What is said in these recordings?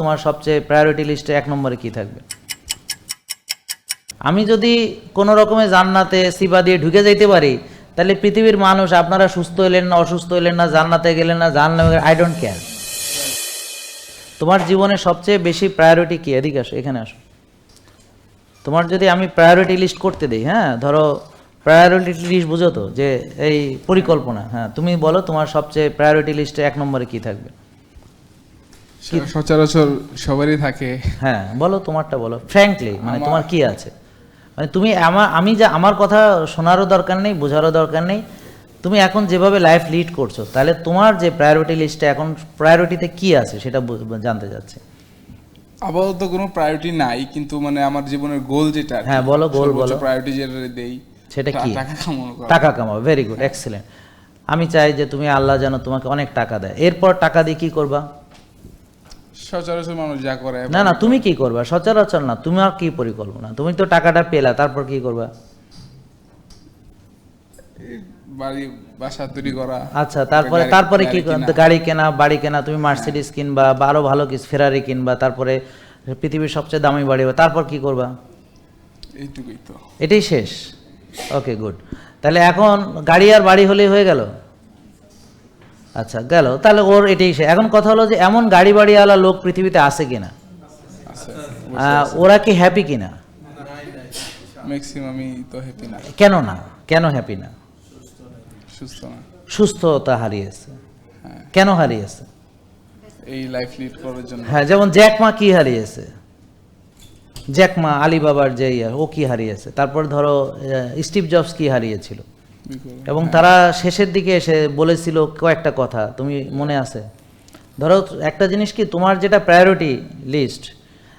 তোমার সবচেয়ে প্রায়োরিটি লিস্টে এক নম্বরে কি থাকবে? আমি যদি কোনো রকমে জান্নাতে সিবা দিয়ে ঢুকে যাইতে পারি, তাহলে পৃথিবীর মানুষ আপনারা সুস্থ হলেন না, অসুস্থ হলেন না, জান্নাতে গেলেন না জানলাম আই ডোন্ট কেয়ার তোমার জীবনে সবচেয়ে বেশি প্রায়োরিটি কি? এদিকে আসো, এখানে আসো। তোমার যদি আমি প্রায়োরিটি লিস্ট করতে দিই হ্যাঁ ধরো প্রায়োরিটি লিস্ট বুঝো তো, যে এই পরিকল্পনা হ্যাঁ তুমি বলো তোমার সবচেয়ে প্রায়োরিটি লিস্টে এক নম্বরে কি থাকবে? সচরাচর সবারই থাকে। হ্যাঁ বলো তোমারটা বলো। ফ্র্যাঙ্কলি মানে তোমার কি আছে? মানে তুমি আমার আমি যা আমার কথা শোনারও দরকার নেই বোঝারও দরকার নেই। তুমি এখন যেভাবে লাইফ লিড করছ তাহলে তোমার যে প্রায়োরিটি লিস্টে এখন প্রায়োরিটিতে কি আছে সেটা জানতে চাচ্ছি। আপাতত কোনো প্রায়োরিটি নাই কিন্তু মানে আমার জীবনের গোল যেটা হ্যাঁ, বলো, সর্বোচ্চ বলো। প্রায়োরিটি যেটা দেই সেটা কি? টাকা কামানো। টাকা কামাও ভেরি গুড এক্সেলেন্ট আমি চাই যে তুমি আল্লাহ যেন তোমাকে অনেক টাকা দেয়। এরপর টাকা দিয়ে কি করবা? সচরাচর মানুষ যা করে না না তুমি কি করবা? সচরাচর না তোমার কি পরিকল্পনা? তুমি তো টাকাটা পেলা তারপর কি করবা? বাড়ি বাসা তৈরি করা আচ্ছা তারপরে তারপরে কি গাড়ি কেনা। বাড়ি কেনা তুমি মার্সিডিজ কিনবা বা আরও ভালো কিছু ফেরারি কিনবা তারপরে পৃথিবীর সবচেয়ে দামি বাড়ি হবে তারপর কি করবা? এইটুকুই তো। এটাই শেষ? ওকে গুড তাহলে এখন গাড়ি আর বাড়ি হলেই হয়ে গেল? আচ্ছা গেল। তাহলে ওর এটাই এখন কথা হলো যে এমন গাড়ি বাড়িওয়ালা লোক পৃথিবীতে আছে কিনা? ওরা কি হ্যাপি কিনা? ম্যাক্সিমামই তো হ্যাপি না। কেন না? কেন হ্যাপি না? সুস্থ না। সুস্থতা হারিয়েছে। হ্যাঁ। কেন হারিয়েছে? এই লাইফ লিড করার জন্য। হ্যাঁ যেমন জ্যাকমা কি হারিয়েছে? জ্যাকমা আলিবাবার যে ইয়ে, ও কি হারিয়েছে? তারপর ধরো স্টিভ জবস কি হারিয়েছিল। এবং তারা শেষের দিকে এসে বলেছিল কয়েকটা কথা। তুমি মনে আছে? ধরো একটা জিনিস কি তোমার যেটা প্রায়োরিটি লিস্ট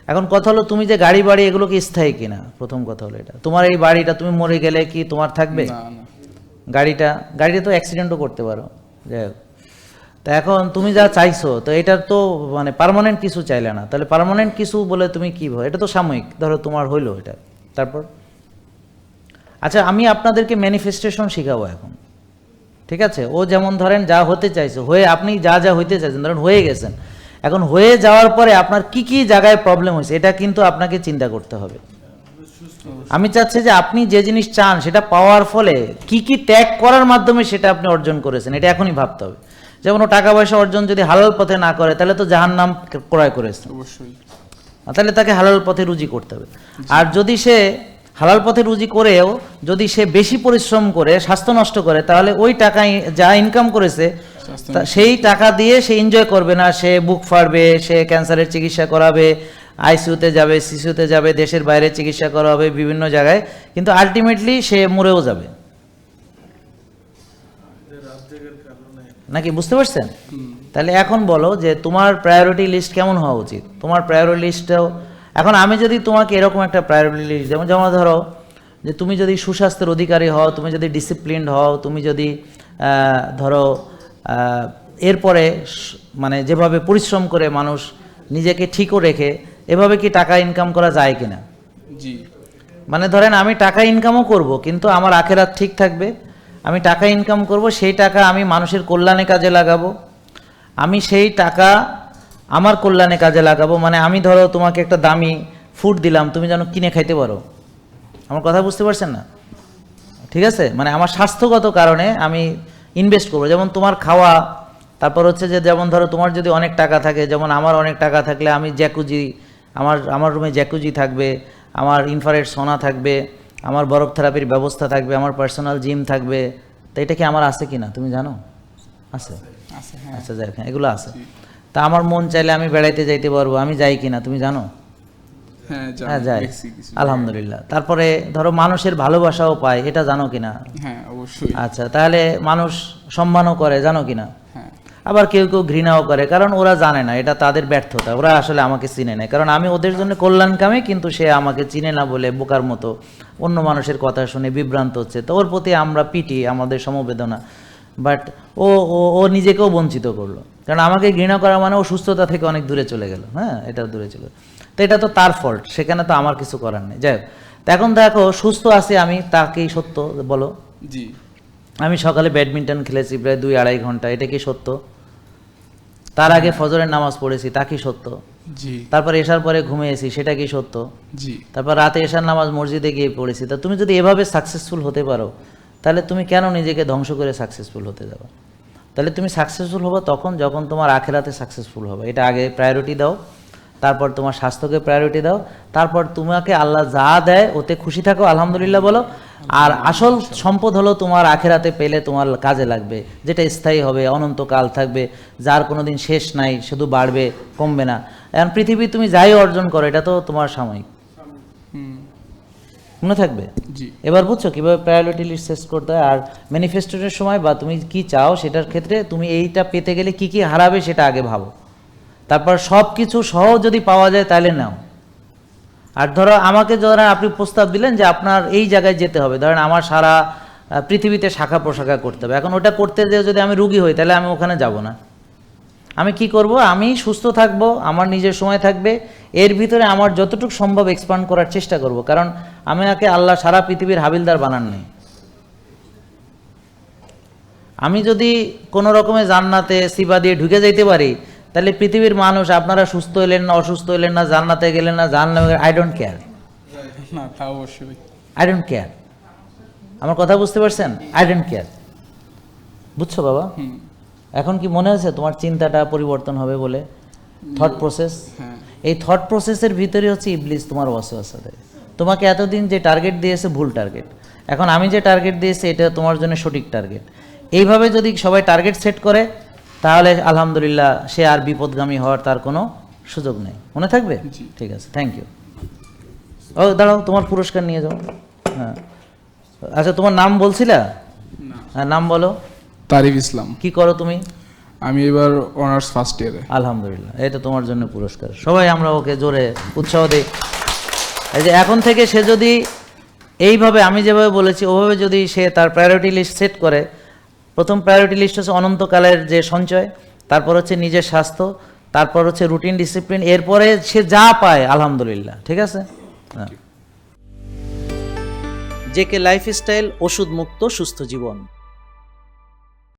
এখন কথা হলো তুমি যে গাড়ি বাড়ি এগুলো কি স্থায়ী কিনা প্রথম কথা হলো এটা। তোমার এই বাড়িটা তুমি মরে গেলে কি তোমার থাকবে? গাড়িটা গাড়িটা তো অ্যাক্সিডেন্টও করতে পারো। যাই হোক। তা এখন তুমি যা চাইছো তো এটার তো মানে পারমানেন্ট কিছু চাইলে না। তাহলে পার্মানেন্ট কিছু বলে তুমি কি ভাবো? এটা তো সাময়িক। ধরো তোমার হইল এটা। তারপর? আচ্ছা আমি আপনাদেরকে ম্যানিফেস্টেশন শেখাবো এখন। ঠিক আছে? ও যেমন ধরেন যা হতে চাইছে হয়ে আপনি যা যা হইতে চাইছেন ধরেন হয়ে গেছেন। এখন হয়ে যাওয়ার পরে আপনার কি কি জায়গায় প্রবলেম হয়েছে এটা কিন্তু আপনাকে চিন্তা করতে হবে। আমি চাচ্ছি যে আপনি যে জিনিস চান সেটা পাওয়ার ফলে কি কি ত্যাগ করার মাধ্যমে সেটা আপনি অর্জন করেছেন এটা এখনই ভাবতে হবে। যেমন ও টাকা পয়সা অর্জন যদি হালাল পথে না করে তাহলে তো জাহান নাম ক্রয় করেছে। অবশ্যই। তাহলে তাকে হালাল পথে রুজি করতে হবে। আর যদি সে হালাল পথে রুজি করেও যদি সে বেশি পরিশ্রম করে স্বাস্থ্য নষ্ট করে তাহলে ওই টাকা যা ইনকাম করেছে সেই টাকা দিয়ে সে এনজয় করবে না। সে বুক ফাড়বে সে ক্যান্সারের চিকিৎসা করাবে আইসিউতে যাবে সিসিউতে যাবে দেশের বাইরে চিকিৎসা করা হবে বিভিন্ন জায়গায় কিন্তু আলটিমেটলি সে মরেও যাবে। নাকি বুঝতে পারছেন? তাহলে এখন বলো যে তোমার প্রায়োরিটি লিস্ট কেমন হওয়া উচিত? তোমার প্রায়োরিটি লিস্টটাও এখন আমি যদি তোমাকে এরকম একটা প্রায়োরিটি লিস্ট যেমন যেমন ধরো যে তুমি যদি সুস্বাস্থ্যের অধিকারী হও তুমি যদি ডিসিপ্লিনড হও তুমি যদি ধরো এরপরে মানে যেভাবে পরিশ্রম করে মানুষ নিজেকে ঠিকও রেখে এভাবে কি টাকা ইনকাম করা যায় কিনা? জি। মানে ধরেন আমি টাকা ইনকামও করব কিন্তু আমার আখেরাত ঠিক থাকবে আমি টাকা ইনকাম করব সেই টাকা আমি মানুষের কল্যাণে কাজে লাগাবো আমি সেই টাকা আমার কল্যাণে কাজে লাগাবো মানে আমি ধরো তোমাকে একটা দামি ফুড দিলাম তুমি যেন কিনে খাইতে পারো। আমার কথা বুঝতে পারছেন না? ঠিক আছে? মানে আমার স্বাস্থ্যগত কারণে আমি ইনভেস্ট করব। যেমন তোমার খাওয়া তারপর হচ্ছে যে যেমন ধরো তোমার যদি অনেক টাকা থাকে যেমন আমার অনেক টাকা থাকলে আমি জ্যাকুজি আমার আমার রুমে জ্যাকুজি থাকবে আমার ইনফারেট সোনা থাকবে আমার বরফ থেরাপির ব্যবস্থা থাকবে আমার পার্সোনাল জিম থাকবে। তো এটা কি আমার আছে কি না তুমি জানো? আছে? আছে হ্যাঁ। আচ্ছা যাই হ্যাঁ, এগুলো আছে। তা আমার মন চাইলে আমি বেড়াইতে যাইতে পারব। আমি যাই কিনা তুমি জানো? হ্যাঁ হ্যাঁ যাই। আলহামদুলিল্লাহ। তারপরে ধরো মানুষের ভালোবাসাও পায় এটা জানো কিনা? হ্যাঁ অবশ্যই। আচ্ছা তাহলে মানুষ সম্মানও করে জানো কিনা? হ্যাঁ। আবার কেউ কেউ ঘৃণাও করে কারণ ওরা জানে না এটা তাদের ব্যর্থতা ওরা আসলে আমাকে চিনে না। কারণ আমি ওদের জন্য কল্যাণকামী কিন্তু সে আমাকে চিনে না বলে বোকার মতো অন্য মানুষের কথা শুনে বিভ্রান্ত হচ্ছে। তো ওর প্রতি আমরা পিটি আমাদের সমবেদনা। বাট ও ও ও নিজেকেও বঞ্চিত করল। কারণ আমাকে ঘৃণা করা মানে ও সুস্থতা থেকে অনেক দূরে চলে গেল হ্যাঁ এটা দূরে চলে তো এটা তো তার ফল্ট সেখানে তো আমার কিছু করার নেই। যাই হোক এখন দেখো সুস্থ আছি আমি তাকেই সত্য বলো? জি। আমি সকালে ব্যাডমিন্টন খেলেছি প্রায় দুই আড়াই ঘণ্টা এটা কি সত্য? তার আগে ফজরের নামাজ পড়েছি তা কি সত্য? জি। তারপর এসার পরে ঘুমিয়েছি সেটা কি সত্য? জি। তারপর রাতে এসার নামাজ মসজিদে গিয়ে পড়েছি। তা তুমি যদি এভাবে সাকসেসফুল হতে পারো তাহলে তুমি কেন নিজেকে ধ্বংস করে সাকসেসফুল হতে যাবে? তাহলে তুমি সাকসেসফুল হবে তখন যখন তোমার আখেরাতে সাকসেসফুল হবে। এটা আগে প্রায়োরিটি দাও তারপর তোমার স্বাস্থ্যকে প্রায়োরিটি দাও তারপর তোমাকে আল্লাহ যা দেয় ওতে খুশি থাকো আলহামদুলিল্লাহ বলো। আর আসল সম্পদ হলো তোমার আখেরাতে পেলে তোমার কাজে লাগবে যেটা স্থায়ী হবে অনন্তকাল থাকবে যার কোনো দিন শেষ নাই শুধু বাড়বে কমবে না। এখন পৃথিবী তুমি যাই অর্জন করো এটা তো তোমার সাময়িক। হুম। মনে থাকবে? জি। এবার বুঝছ কীভাবে প্রায়োরিটি লিস্ট শেষ করতে হয় আর ম্যানিফেস্টোর সময় বা তুমি কি চাও সেটার ক্ষেত্রে তুমি এইটা পেতে গেলে কি কি হারাবে সেটা আগে ভাবো। তারপর সব কিছু সহ যদি পাওয়া যায় তাহলে নাও। আর ধরো আমাকে ধরেন আপনি প্রস্তাব দিলেন যে আপনার এই জায়গায় যেতে হবে ধরেন আমার সারা পৃথিবীতে শাখা প্রশাখা করতে হবে। এখন ওটা করতে যেয়ে যদি আমি রুগী হই তাহলে আমি ওখানে যাব না। আমি কি করব? আমি সুস্থ থাকব আমার নিজের সময় থাকবে এর ভিতরে আমার যতটুকু সম্ভব এক্সপান্ড করার চেষ্টা করব। কারণ আমি আগে আল্লাহ সারা পৃথিবীর হাবিলদার বানান নেই আমি যদি কোনো রকমের জান্নাতে সিবা দিয়ে ঢুকে যাইতে পারি তাহলে পৃথিবীর মানুষ আপনারা সুস্থ হইলেন না অসুস্থ হইলেন না জান্নাতে গেলেন না জানলাম I don't care I don't care আমার কথা বুঝতে পারছেন? আই ডোন্ট কেয়ার বুঝছ বাবা? এখন কি মনে হচ্ছে তোমার চিন্তাটা পরিবর্তন হবে বলে? থট প্রসেস হ্যাঁ। এই থট প্রসেসের ভিতরে হচ্ছে ইবলিস তোমার ওয়াসওয়াসা তোমাকে এতদিন যে টার্গেট দিয়েছে ভুল টার্গেট এখন আমি যে টার্গেট দিয়েছি এটা তোমার জন্য সঠিক টার্গেট এইভাবে যদি সবাই টার্গেট সেট করে তাহলে আলহামদুলিল্লাহ সে আর বিপদগামী হওয়ার তার কোনো সুযোগ নেই। মনে থাকবে? ঠিক আছে থ্যাংক ইউ ও দাঁড়াও তোমার পুরস্কার নিয়ে যাও। হ্যাঁ। আচ্ছা তোমার নাম বলছিলা? হ্যাঁ নাম বলো। তারিফ ইসলাম। কি করো তুমি? আমি এবার অনার্স ফার্স্ট ইয়ারে আলহামদুলিল্লাহ এটা তোমার জন্য পুরস্কার। সবাই আমরা ওকে জোরে উৎসাহ দিই। এই যে এখন থেকে সে যদি এইভাবে আমি যেভাবে বলেছি ওভাবে যদি সে তার প্রায়োরিটি লিস্ট সেট করে প্রথম প্রায়োরিটি লিস্ট হচ্ছে অনন্তকালের যে সঞ্চয় তারপর হচ্ছে নিজের স্বাস্থ্য তারপর হচ্ছে রুটিন ডিসিপ্লিন এরপরে সে যা পায় আলহামদুলিল্লাহ ঠিক আছে? হ্যাঁ। জেকে লাইফস্টাইল ওষুধ মুক্ত সুস্থ জীবন।